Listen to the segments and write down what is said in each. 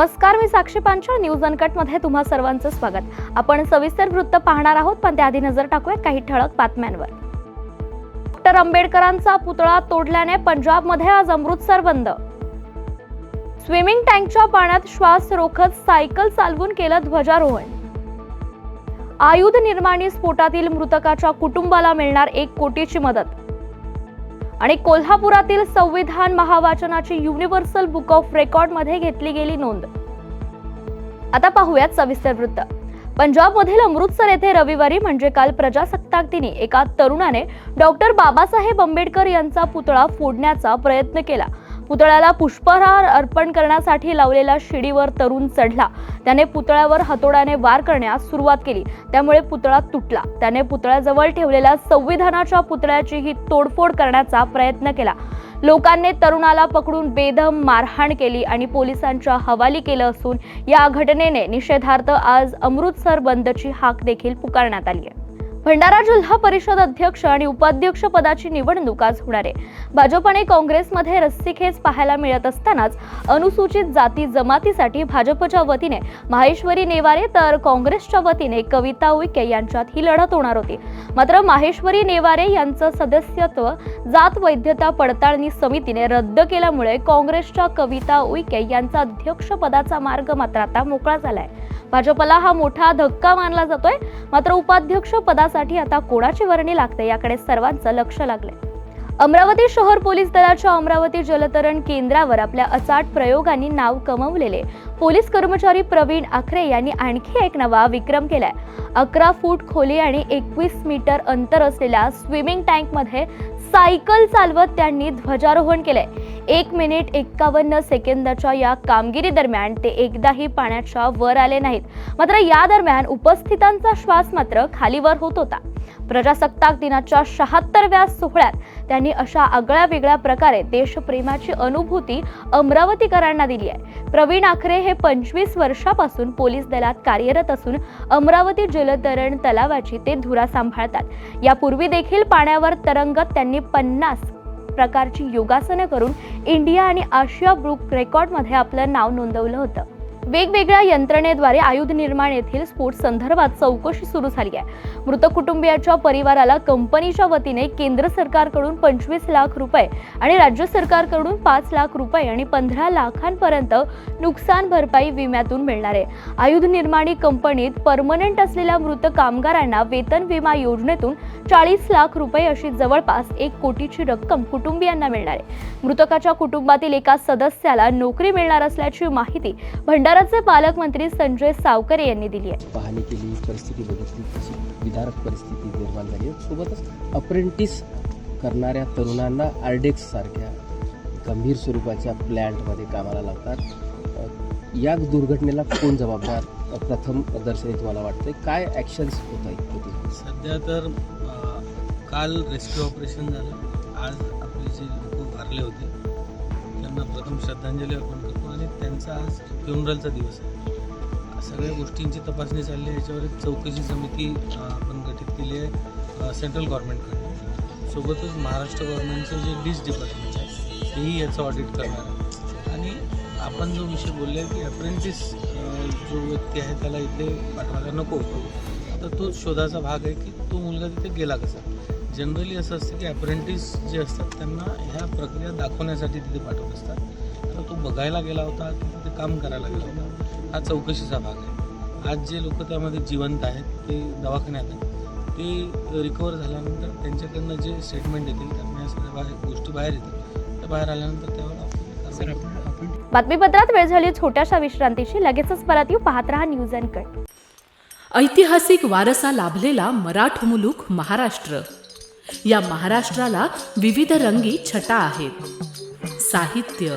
नमस्कार मी साक्षी पांचाळ न्यूज अनकटमध्ये तुम्हा सर्वांचं स्वागत. आपण सविस्तर वृत्त पाहणार आहोत पण त्याआधी नजर टाकूयात काही ठळक बातम्यांवर. डॉक्टर आंबेडकरांचा पुतळा तोडल्याने पंजाबमध्ये आज अमृतसर बंद. स्विमिंग टँकच्या पाण्यात श्वास रोखत सायकल चालवून केलं ध्वजारोहण. आयुध निर्माणी स्फोटातील मृतकाच्या कुटुंबाला मिळणार एक कोटीची मदत. आणि कोल्हापुरातील संविधान महावाचनाची युनिव्हर्सल बुक ऑफ रेकॉर्डमध्ये घेतली गेली नोंद. आता पाहूयात सविस्तर वृत्त. पंजाबमधील अमृतसर येथे रविवारी म्हणजे काल प्रजासत्ताक दिनी एका तरुणाने डॉक्टर बाबासाहेब आंबेडकर यांचा पुतळा फोडण्याचा प्रयत्न केला. पुतळ्याला पुष्पहार अर्पण करण्यासाठी लावलेल्या शिडीवर तरुण चढला. त्याने पुतळ्यावर हातोड्याने वार करण्यास सुरुवात केली. त्यामुळे पुतळा तुटला. त्याने पुतळ्याजवळ ठेवलेल्या संविधानाच्या पुतळ्याचीही तोडफोड करण्याचा प्रयत्न केला. लोकांनी तरुणाला पकडून बेदम मारहाण केली आणि पोलिसांच्या हवाली केलं असून या घटनेने निषेधार्थ आज अमृतसर बंदची हाक देखील पुकारण्यात आली आहे. भंडारा जिल्हा परिषद अध्यक्ष आणि उपाध्यक्ष पदाची निवडणूक आज होणार आहे. भाजप काँग्रेसमध्ये रस्सीखेच पाहायला मिळत असतानाच अनुसूचित जाती जमातीसाठी भाजपच्या वतीने माहेश्वरी नेवारे तर काँग्रेसच्या वतीने कविता उईके यांच्यात ही लढत होणार होती. मात्र माहेश्वरी नेवारे यांचं सदस्यत्व जात वैधता पडताळणी समितीने रद्द केल्यामुळे काँग्रेसच्या कविता उईके यांचा अध्यक्षपदाचा मार्ग मात्र आता मोकळा झालाय. भाजपला हा मोठा धक्का मानला जातोय. मात्र उपाध्यक्ष पदासाठी आता कोणाची वर्णी लागते याकडे सर्वांचं लक्ष लागलंय. अमरावती शहर पोलीस दलाच्या अमरावती जलतरण केंद्रावर आपल्या अचाट प्रयोगांनी नाव कमवलेले पोलीस कर्मचारी प्रवीण आखरे यांनी आणखी एक नवा विक्रम केलाय. अकरा फूट खोली आणि एकवीस मीटर अंतर असलेल्या स्विमिंग टँकमध्ये सायकल चालवत त्यांनी ध्वजारोहण केलंय. एक मिनिट एक्कावन्न सेकंदाच्या या कामगिरी दरम्यान ते एकदाही पाण्याच्या वर आले नाहीत. मात्र या दरम्यान उपस्थितांचा श्वास मात्र खालीवर होत होता. प्रजासत्ताक दिनाच्या शहात्तरव्या सोहळ्यात त्यांनी अशा आगळ्या वेगळ्या प्रकारे देशप्रेमाची अनुभूती अमरावतीकरांना दिली आहे. प्रवीण आखरे हे पंचवीस वर्षापासून पोलीस दलात कार्यरत असून अमरावती जलतरण तलावाची ते धुरा सांभाळतात. यापूर्वी देखील पाण्यावर तरंगत त्यांनी पन्नास प्रकारची योगासनं करून इंडिया आणि आशिया बुक रेकॉर्डमध्ये आपलं नाव नोंदवलं होतं. वेगवेगळ्या यंत्रणेद्वारे आयुध निर्माण येथील स्फोट संदर्भात चौकशी सुरू झाली आहे. मृत कुटुंबियाच्या परिवाराला कंपनीच्या वतीने केंद्र सरकारकडून पंचवीस लाख रुपये आणि राज्य सरकारकडून पाच लाख रुपये आणि पंधरा लाखांपर्यंत नुकसान भरपाई विम्यातून मिळणार आहे. आयुध निर्माणी कंपनीत परमनंट असलेल्या मृत कामगारांना वेतन विमा योजनेतून चाळीस लाख रुपये अशी जवळपास एक कोटीची रक्कम कुटुंबियांना मिळणार आहे. मृतकाच्या कुटुंबातील एका सदस्याला नोकरी मिळणार असल्याची माहिती भंडाराचे पालकमंत्री संजय सावकरे यांनी दिली आहे पाहणी केली परिस्थिती बघितली तशी विदारक परिस्थिती निर्माण झाली आहे. सोबतच अप्रेंटिस करणाऱ्या तरुणांना आरडेक्स सारख्या गंभीर स्वरूपाच्या प्लॅन्टमध्ये कामाला लावतात या दुर्घटनेला कोण जबाबदार प्रथम दर्शनी तुम्हाला वाटतंय काय ॲक्शन्स होत आहेत? सध्या तर काल रेस्क्यू ऑपरेशन झालं आज आपले जे लोक वारले होते त्यांना प्रथम श्रद्धांजली अर्पण त्यांचा आज फ्युनरलचा दिवस आहे. सगळ्या गोष्टींची तपासणी चालली आहे. याच्यावर एक चौकशी समिती आपण गठीत केली आहे सेंट्रल गव्हर्नमेंटकडे सोबतच महाराष्ट्र गव्हर्नमेंटचं जे डिस डिपार्टमेंट आहे तेही याचं ऑडिट करणार आहे. आणि आपण जो विषय बोलले की अप्रेंटिस जो व्यक्ती आहे त्याला इथे पाठवायला नको तर तो शोधाचा भाग आहे की तो मुलगा तिथे गेला कसा? जनरली असं असतं की अप्रेंटिस जे असतात त्यांना ह्या प्रक्रिया दाखवण्यासाठी तिथे पाठवत असतात. बघायला गेला होता की तिथे काम करायला गेला होता. हा चौकशीचा भाग आहे. आज जे लोक त्यामध्ये जिवंत आहेत ते दवाखान्यात आहेत ते रिकवर झाल्यानंतर त्यांच्याकडनं जे स्टेटमेंट येतील त्यांना या सगळ्या बाहेर गोष्टी बाहेर येतील त्या बाहेर आल्यानंतर त्यावर आपण. बातमीपत्रात वेळ झाली छोट्याशा विश्रांतीची. लगेचच परत येऊ. पाहत रहा न्यूज अँड कट ऐतिहासिक वारसा लाभलेला मराठ मुलूक महाराष्ट्र. या महाराष्ट्राला विविध रंगी छटा आहेत. साहित्य.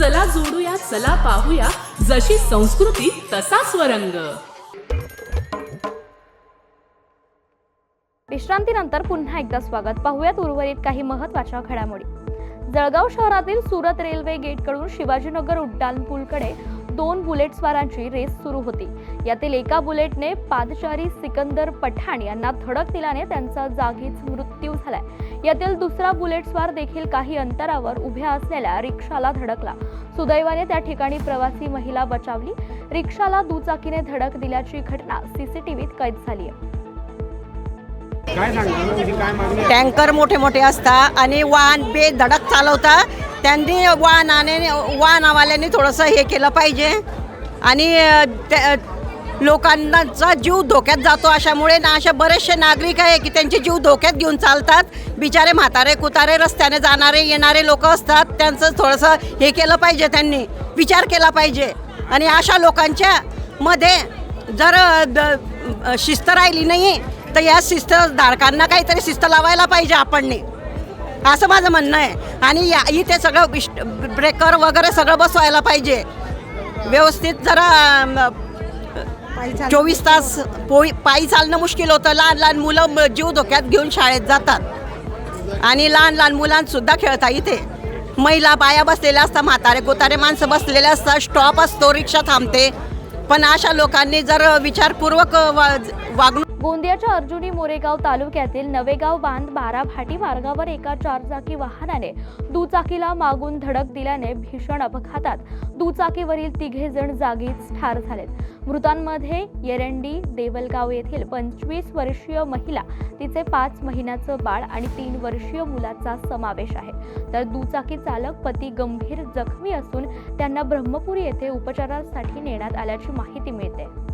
चला जोडूया चला पाहूया. जशी संस्कृती तसा स्वरंग विश्रांतीनंतर पुन्हा एकदा स्वागत. पाहूयात उर्वरित काही महत्त्वाच्या घडामोडी. जळगाव शहरातील सुरत रेल्वे गेटकडून शिवाजीनगर उड्डाणपूलकडे दोन बुलेटस्वारांची रेस सुरू होती. यातील एका बुलेटने पादचारी सिकंदर पठाण यांना धडक दिल्याने त्यांचा जागीच मृत्यू झालाय. यातील दुसरा बुलेटस्वार देखील काही अंतरावर उभ्या असलेल्या रिक्षाला धडकला. सुदैवाने त्या ठिकाणी प्रवासी महिला बचावली. रिक्षाला दुचाकीने धडक दिल्याची घटना सीसीटीव्हीत कैद झाली आहे. काय सांगता तुमची काय मागणी आहे? टँकर मोठे मोठे असतात आणि वाहन बेधडक चालवता त्यांनी वाहनाने वाहनावाल्याने थोडंसं हे केलं पाहिजे. आणि त्या- लोकांचा जीव धोक्यात जातो अशामुळे ना असे बरेचसे नागरिक आहे की त्यांचे जीव धोक्यात घेऊन चालतात. बिचारे म्हातारे कुतारे रस्त्याने जाणारे येणारे लोक असतात. त्यांचं थोडंसं हे केलं पाहिजे त्यांनी विचार केला पाहिजे. आणि अशा लोकांच्या मध्ये जर द- शिस्त राहिली नाही तर या शिस्त धारकांना काहीतरी शिस्त लावायला पाहिजे आपणने. असं माझं म्हणणं आहे. आणि या इथे सगळं ब्रेकर वगैरे सगळं बसवायला पाहिजे. व्यवस्थित जरा चोवीस तास पोई पायी चालणं मुश्किल होतं. लहान लहान मुलं जीव धोक्यात घेऊन शाळेत जातात. आणि लहान लहान मुलांसुद्धा खेळता इथे. महिला बाया बसलेल्या असतात म्हातारे कोतारे माणसं बसलेले असतात स्टॉप असतो रिक्षा थांबते. पण अशा लोकांनी जर विचारपूर्वक वागणूक गोंदियाच्या अर्जुनी मोरेगाव तालुक्यातील नवेगाव बांध बारा भाटी मार्गावर एका चारचाकी वाहनाने दुचाकीला मागून धडक दिल्याने भीषण अपघातात. दुचाकीवरील तिघे जण जागीच ठार झालेत. मृतांमध्ये येरंडी देवलगाव येथील पंचवीस वर्षीय महिला तिचे पाच महिन्याचं बाळ आणि तीन वर्षीय मुलाचा समावेश आहे. तर दुचाकी चालक पती गंभीर जखमी असून त्यांना ब्रह्मपुरी येथे उपचारासाठी नेण्यात आल्याची माहिती मिळते.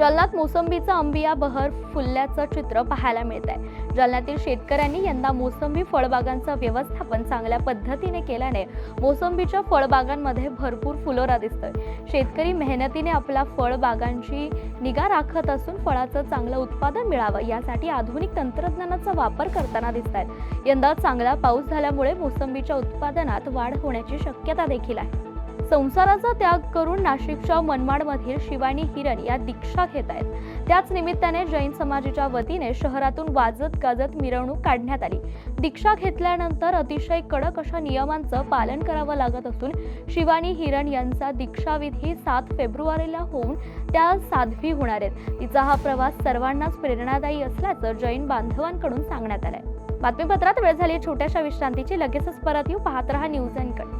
जालन्यात मोसंबीचा अंबिया बहर फुलल्याचं चित्र पाहायला मिळत आहे जालन्यातील शेतकऱ्यांनी यंदा मोसंबी फळबागांचं व्यवस्थापन चांगल्या पद्धतीने केल्याने मोसंबीच्या फळबागांमध्ये भरपूर फुलोरा दिसतोय. शेतकरी मेहनतीने आपल्या फळबागांची निगा राखत असून फळाचं चांगलं उत्पादन मिळावं यासाठी आधुनिक तंत्रज्ञानाचा वापर करताना दिसत आहेत यंदा चांगला पाऊस झाल्यामुळे मोसंबीच्या उत्पादनात वाढ होण्याची शक्यता देखील आहे. संसाराचा त्याग करून नाशिकच्या मनमाडमधील शिवानी हिरण या दीक्षा घेत आहेत. त्याच निमित्ताने जैन समाजाच्या वतीने शहरातून वाजत गाजत मिरवणूक काढण्यात आली. दीक्षा घेतल्यानंतर अतिशय कडक अशा नियमांचं पालन करावं लागत असून शिवानी हिरण यांचा दीक्षाविधी सात फेब्रुवारीला होऊन त्या साध्वी होणार आहेत. तिचा हा प्रवास सर्वांनाच प्रेरणादायी असल्याचं जैन बांधवांकडून सांगण्यात आलंय. बातमीपत्रात वेळ झाली छोट्याशा विश्रांतीची. लगेचच परत येऊ. पाहत रहा न्यूज अँड कट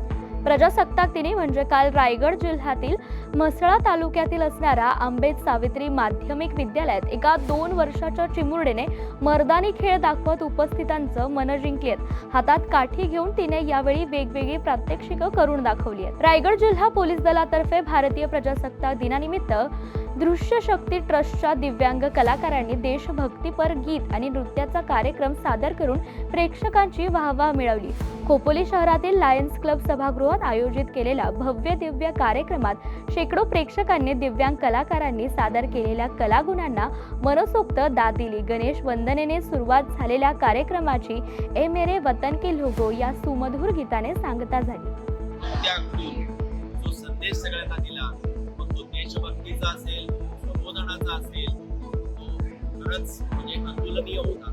प्रजासत्ताक दिनी म्हणजे काल रायगड जिल्ह्यातील म्हसळा तालुक्यातील असणाऱ्या आंबेत सावित्री माध्यमिक विद्यालयात एका दोन वर्षाच्या चिमुरडेने मर्दानी खेळ दाखवत उपस्थितांचं मन जिंकलेत. हातात काठी घेऊन तिने यावेळी वेगवेगळी प्रात्यक्षिकं करून दाखवली आहेत. रायगड जिल्हा पोलीस दलातर्फे भारतीय प्रजासत्ताक दिनानिमित्त दृश्य शक्ती ट्रस्टच्या दिव्यांग कलाकारांनी देशभक्तीपर गीत आणि नृत्याचा कार्यक्रम सादर करून प्रेक्षकांची वाहवा मिळवली. खोपोली शहरातील लायन्स क्लब सभागृहात आयोजित केलेल्या भव्य दिव्य कार्यक्रमात शेकडो प्रेक्षकांनी दिव्यांग कलाकारांनी सादर केलेल्या कलागुणांना मनसोक्त दाद दिली. गणेश वंदनेने सुरुवात झालेल्या कार्यक्रमाची ए मेरे वतन के लोगो या सुमधुर गीताने सांगता झाली. मग तो देशभक्तीचा असेल संबोधनाचा असेल तो खरंच म्हणजे आंदोलनीय होता.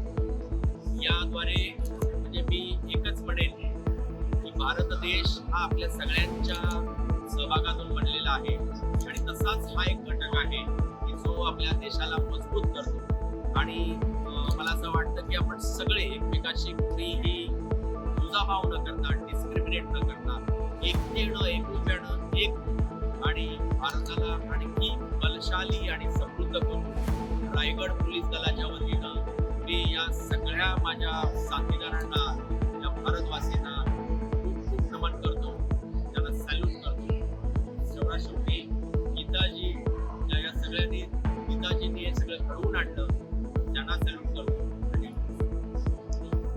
याद्वारे म्हणजे मी एकच म्हणेन की भारत देश हा आपल्या सगळ्यांच्या सहभागातून बनलेला आहे. आणि तसाच हा एक घटक आहे की जो आपल्या देशाला मजबूत करतो. आणि मला असं वाटतं की आपण सगळे एकमेकाशी कुठेही दुजाभाव न करता डिस्क्रिमिनेट न करता एकटे येणं एकोप्यानं एक आणि भारताला आणखी बलशाली आणि समृद्ध करून रायगड पोलीस दलाच्या वतीनं मी या सगळ्या माझ्या साथीदारांना या भारतवासींना खूप खूप नमन करतो. त्यांना सॅल्यूट करतो. शेवटा शेवटी गीताजी या या सगळ्यांनी गीताजींनी हे सगळं घडवून आणलं. त्यांना सॅल्यूट करतो.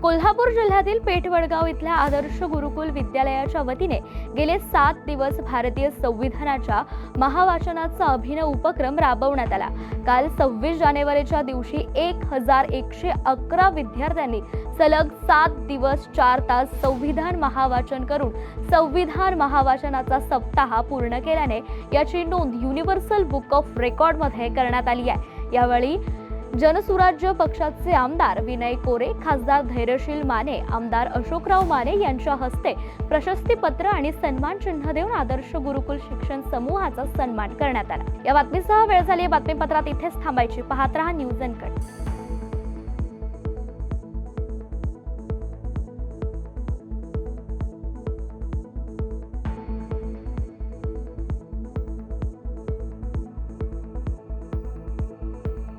कोल्हापूर जिल्ह्यातील पेठवडगाव इथल्या आदर्श गुरुकुल विद्यालयाच्या वतीने गेले सात दिवस भारतीय संविधानाच्या महावाचनाचा अभिनव उपक्रम राबवण्यात आला. काल सव्वीस जानेवारीच्या दिवशी एक हजार एकशे अकरा विद्यार्थ्यांनी सलग सात दिवस चार तास संविधान महावाचन करून संविधान महावाचनाचा सप्ताह पूर्ण केल्याने याची नोंद युनिव्हर्सल बुक ऑफ रेकॉर्डमध्ये करण्यात आली आहे. यावेळी जनसुराज्य पक्षाचे आमदार विनय कोरे खासदार धैर्यशील माने आमदार अशोकराव माने यांच्या हस्ते प्रशस्तीपत्र आणि सन्मान चिन्ह देऊन आदर्श गुरुकुल शिक्षण समूहाचा सन्मान करण्यात आला. या बातमीसह वेळ झाली बातमीपत्रात इथेच थांबायची. पाहत राहा न्यूज अँड कट